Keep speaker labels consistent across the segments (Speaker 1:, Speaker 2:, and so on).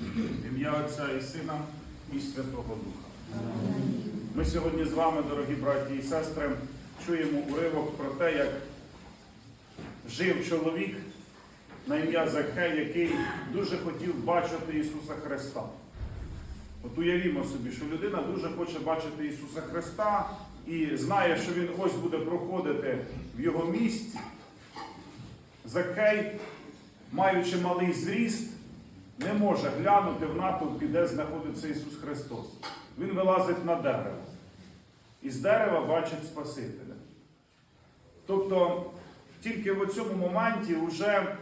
Speaker 1: В ім'я Отця і Сина і Святого Духа. Ми сьогодні з вами, дорогі браті і сестри, чуємо уривок про те, як жив чоловік на ім'я Закхей, який дуже хотів бачити Ісуса Христа. От уявімо собі, що людина дуже хоче бачити Ісуса Христа і знає, що Він ось буде проходити в його місці. Закхей, маючи малий зріст, не може глянути в натовпі, де знаходиться Ісус Христос. Він вилазить на дерево. І з дерева бачить Спасителя. Тобто, тільки в цьому моменті вже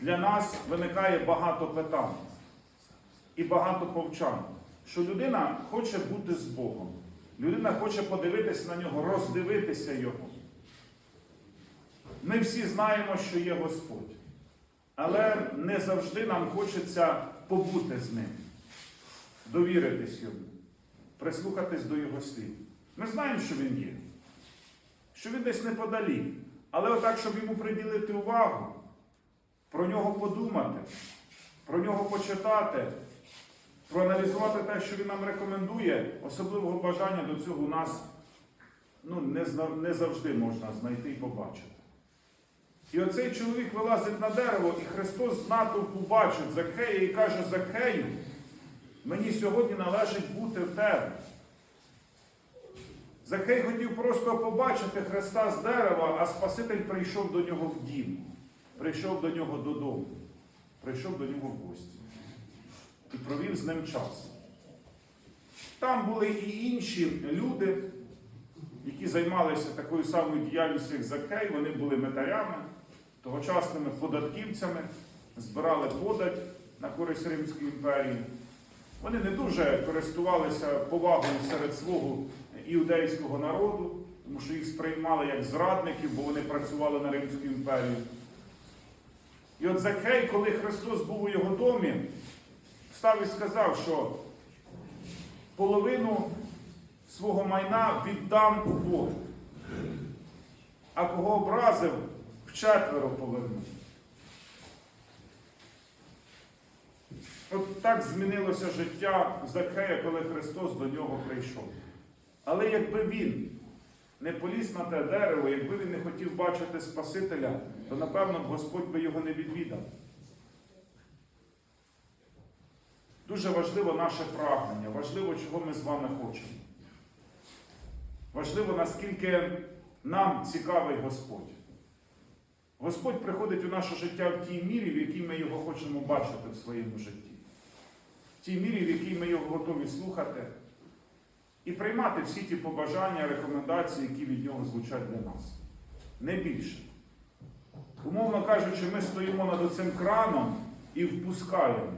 Speaker 1: для нас виникає багато питань і багато повчань, що людина хоче бути з Богом. Людина хоче подивитися на нього, роздивитися Його. Ми всі знаємо, що є Господь. Але не завжди нам хочеться побути з ним, довіритись йому, прислухатись до Його слів. Ми знаємо, що він є, що він десь неподалік. Але отак, щоб йому приділити увагу, про нього подумати, про нього почитати, проаналізувати те, що він нам рекомендує, особливого бажання до цього у нас ну, не, завжди можна знайти і побачити. І оцей чоловік вилазить на дерево, і Христос з натовпу бачить Закхея і каже: Закхею, мені сьогодні належить бути в тебе. Закхей хотів просто побачити Христа з дерева, а Спаситель прийшов до нього в дім, прийшов до нього додому, прийшов до нього в гості і провів з ним час. Там були і інші люди, які займалися такою самою діяльністю, як Закхей, вони були метарями, тогочасними податківцями, збирали подать на користь Римської імперії. Вони не дуже користувалися повагою серед свого іудейського народу, тому що їх сприймали як зрадників, бо вони працювали на Римську імперію. І от Закхей, коли Христос був у його домі, встав і сказав, що половину свого майна віддам у Бога, а кого образив, вчетверо поверну. От так змінилося життя Закхея, коли Христос до нього прийшов. Але якби він не поліз на те дерево, якби він не хотів бачити Спасителя, то напевно Господь би його не відвідав. Дуже важливо наше прагнення, важливо, чого ми з вами хочемо. Важливо, наскільки нам цікавий Господь. Господь приходить у наше життя в тій мірі, в якій ми його хочемо бачити в своєму житті. В тій мірі, в якій ми його готові слухати і приймати всі ті побажання, рекомендації, які від нього звучать для нас. Не більше. Умовно кажучи, ми стоїмо над цим краном і впускаємо.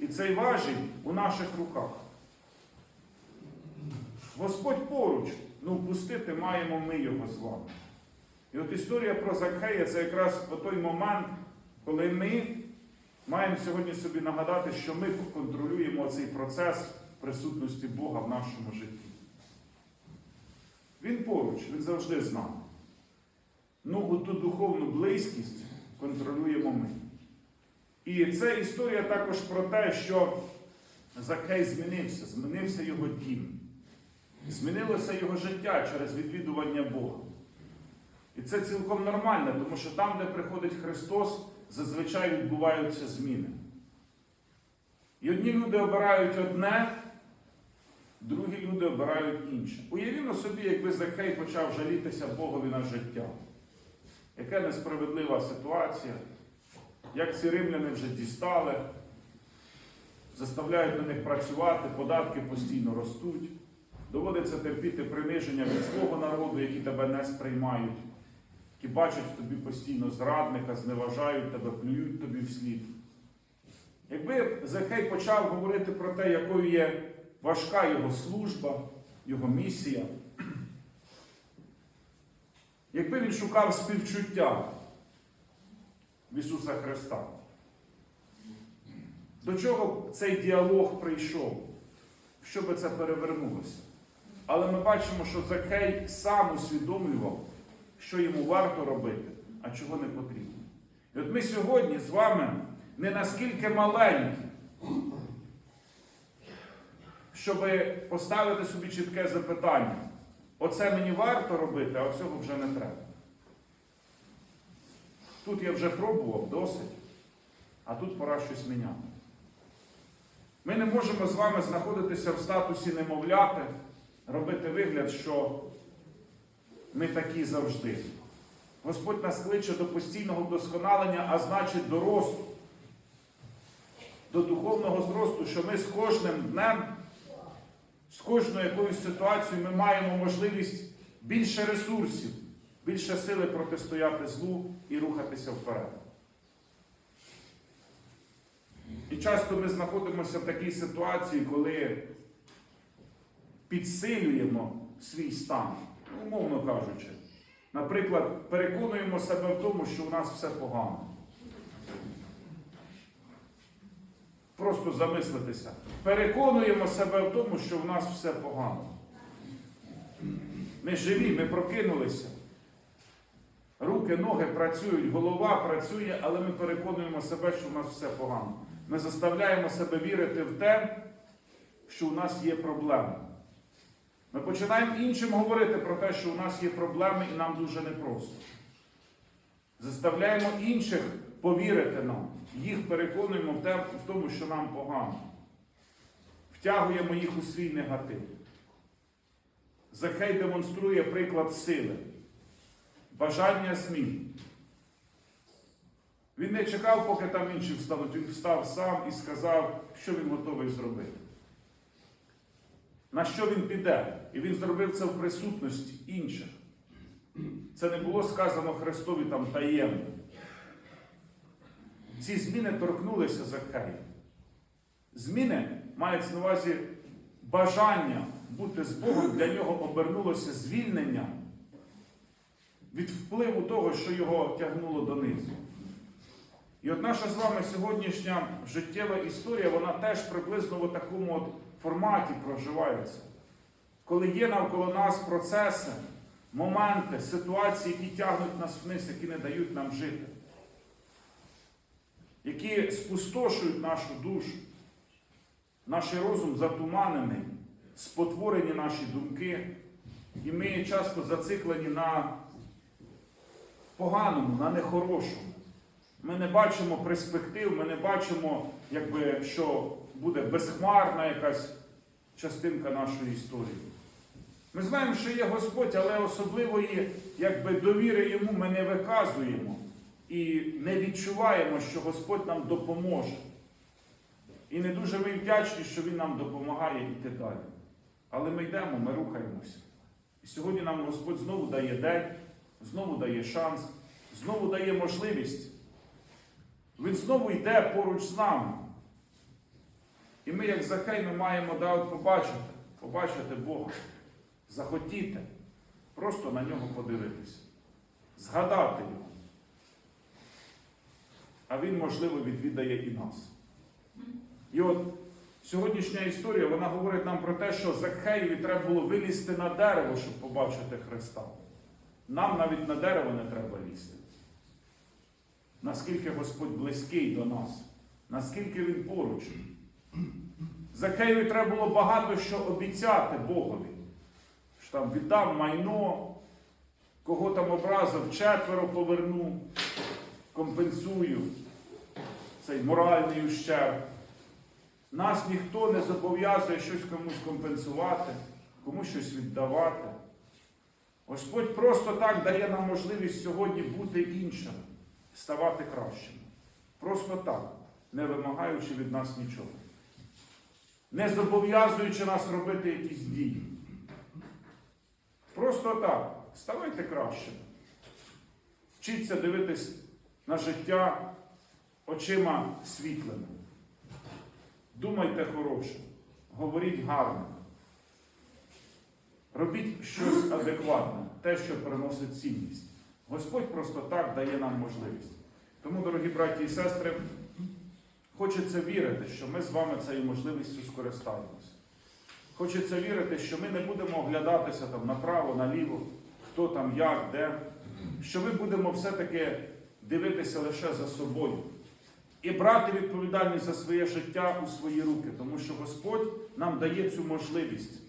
Speaker 1: І цей важіль у наших руках. Господь поруч, ну впустити маємо ми його з вами. І от історія про Закхея це якраз той момент, коли ми маємо сьогодні собі нагадати, що ми контролюємо цей процес присутності Бога в нашому житті. Він поруч, він завжди з нами. Ну, ту духовну близькість контролюємо ми. І це історія також про те, що Закхей змінився, змінився його дім. Змінилося його життя через відвідування Бога. І це цілком нормально, тому що там, де приходить Христос, зазвичай відбуваються зміни. І одні люди обирають одне, другі люди обирають інше. Уявімо собі, якби Закхей почав жалітися Богові на життя. Яка несправедлива ситуація, як ці римляни вже дістали, заставляють на них працювати, податки постійно ростуть. Доводиться терпіти приниження від свого народу, які тебе не сприймають, які бачать в тобі постійно зрадника, зневажають тебе, плюють тобі вслід. Якби Закей почав говорити про те, якою є важка його служба, його місія, якби він шукав співчуття в Ісуса Христа, до чого цей діалог прийшов? Що би це перевернулося? Але ми бачимо, що Закхей сам усвідомлював, що йому варто робити, а чого не потрібно. І от ми сьогодні з вами не наскільки маленькі, щоб поставити собі чітке запитання. Оце мені варто робити, а цього вже не треба. Тут я вже пробував досить, а тут пора щось міняти. Ми не можемо з вами знаходитися в статусі немовляти, робити вигляд, що ми такі завжди. Господь нас кличе до постійного вдосконалення, а значить до росту, до духовного зросту, що ми з кожним днем, з кожною якоюсь ситуацією ми маємо можливість більше ресурсів, більше сили протистояти злу і рухатися вперед. І часто ми знаходимося в такій ситуації, коли підсилюємо свій стан, умовно кажучи. Наприклад, переконуємо себе в тому, що у нас все погано. Просто замислитися. Переконуємо себе в тому, що в нас все погано. Ми живі, ми прокинулися. Руки, ноги працюють, голова працює, але ми переконуємо себе, що в нас все погано. Ми заставляємо себе вірити в те, що у нас є проблеми. Ми починаємо іншим говорити про те, що у нас є проблеми і нам дуже непросто. Заставляємо інших повірити нам, їх переконуємо в тому, що нам погано. Втягуємо їх у свій негатив. Захей демонструє приклад сили, бажання змін. Він не чекав, поки там інші встануть. Він встав сам і сказав, що він готовий зробити. На що він піде? І він зробив це в присутності інших. Це не було сказано Христові там таємно. Ці зміни торкнулися Закхея. Зміни мають на увазі бажання бути з Богом, для нього обернулося звільнення від впливу того, що його тягнуло донизу. І от наша з вами сьогоднішня життєва історія, вона теж приблизно в такому от форматі проживається. Коли є навколо нас процеси, моменти, ситуації, які тягнуть нас вниз, які не дають нам жити, які спустошують нашу душу, наш розум затуманений, спотворені наші думки, і ми часто зациклені на поганому, на нехорошому. Ми не бачимо перспектив, ми не бачимо, якби, що буде безхмарна якась частинка нашої історії. Ми знаємо, що є Господь, але особливої якби, довіри йому ми не виказуємо і не відчуваємо, що Господь нам допоможе. І не дуже ми вдячні, що Він нам допомагає йти далі. Але ми йдемо, ми рухаємося. І сьогодні нам Господь знову дає день, знову дає шанс, знову дає можливість. Він знову йде поруч з нами. І ми, як Захей, ми маємо да, от побачити, побачити Бога, захотіти, просто на нього подивитися, згадати його. А він, можливо, відвідає і нас. І от сьогоднішня історія вона говорить нам про те, що Закхеєві треба було вилізти на дерево, щоб побачити Христа. Нам навіть на дерево не треба лізти. Наскільки Господь близький до нас, наскільки Він поруч. Закеєві треба було багато що обіцяти Богові. Що там віддам майно, кого там образив, четверо поверну, компенсую цей моральний ущерб. Нас ніхто не зобов'язує щось комусь компенсувати, комусь щось віддавати. Господь просто так дає нам можливість сьогодні бути іншим, ставати кращим. Просто так, не вимагаючи від нас нічого. Не зобов'язуючи нас робити якісь дії. Просто так, ставайте кращим. Вчіться дивитись на життя очима світлими. Думайте хороше, говоріть гарно. Робіть щось адекватне, те, що приносить цінність. Господь просто так дає нам можливість. Тому, дорогі браті і сестри, хочеться вірити, що ми з вами цією можливістю скористаємося. Хочеться вірити, що ми не будемо оглядатися там направо, наліво, хто там, як, де, що ми будемо все-таки дивитися лише за собою, і брати відповідальність за своє життя у свої руки, тому що Господь нам дає цю можливість,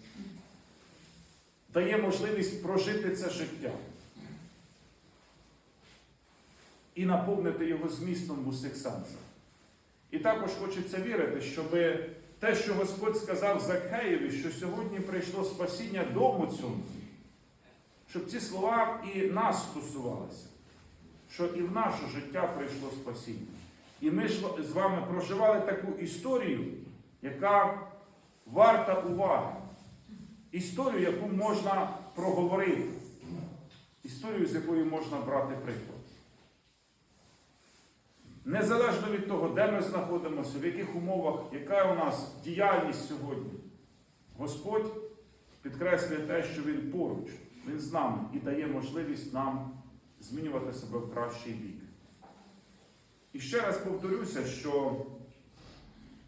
Speaker 1: дає можливість прожити це життя і наповнити його змістом в усіх сенсах. І також хочеться вірити, щоб те, що Господь сказав Закхеєві, що сьогодні прийшло спасіння дому цьому, щоб ці слова і нас стосувалися, що і в наше життя прийшло спасіння. І ми з вами проживали таку історію, яка варта уваги. Історію, яку можна проговорити. Історію, з якої можна брати приклад. Незалежно від того, де ми знаходимося, в яких умовах, яка у нас діяльність сьогодні, Господь підкреслює те, що Він поруч, Він з нами і дає можливість нам змінювати себе в кращий бік. І ще раз повторюся, що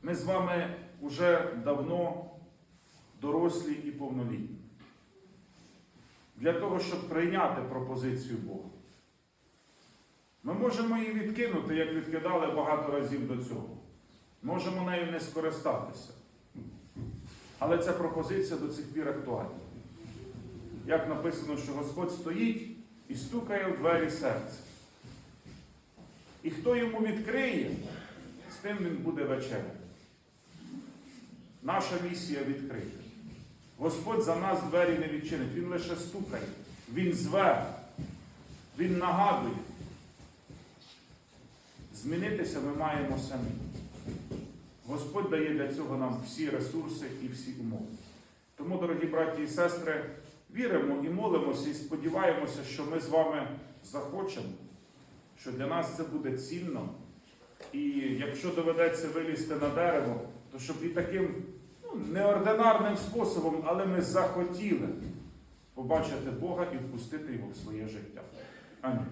Speaker 1: ми з вами вже давно дорослі і повнолітні. Для того, щоб прийняти пропозицію Бога. Ми можемо її відкинути, як відкидали багато разів до цього. Можемо нею не скористатися. Але ця пропозиція до цих пір актуальна. Як написано, що Господь стоїть і стукає в двері серця. І хто йому відкриє, з тим він буде вечеряти. Наша місія відкрита. Господь за нас двері не відчинить, Він лише стукає, Він зве, Він нагадує. Змінитися ми маємо самі. Господь дає для цього нам всі ресурси і всі умови. Тому, дорогі браті і сестри, віримо і молимося, і сподіваємося, що ми з вами захочемо, що для нас це буде цінно. І якщо доведеться вилізти на дерево, то щоб і таким ну, неординарним способом, але ми захотіли побачити Бога і впустити Його в своє життя. Амінь.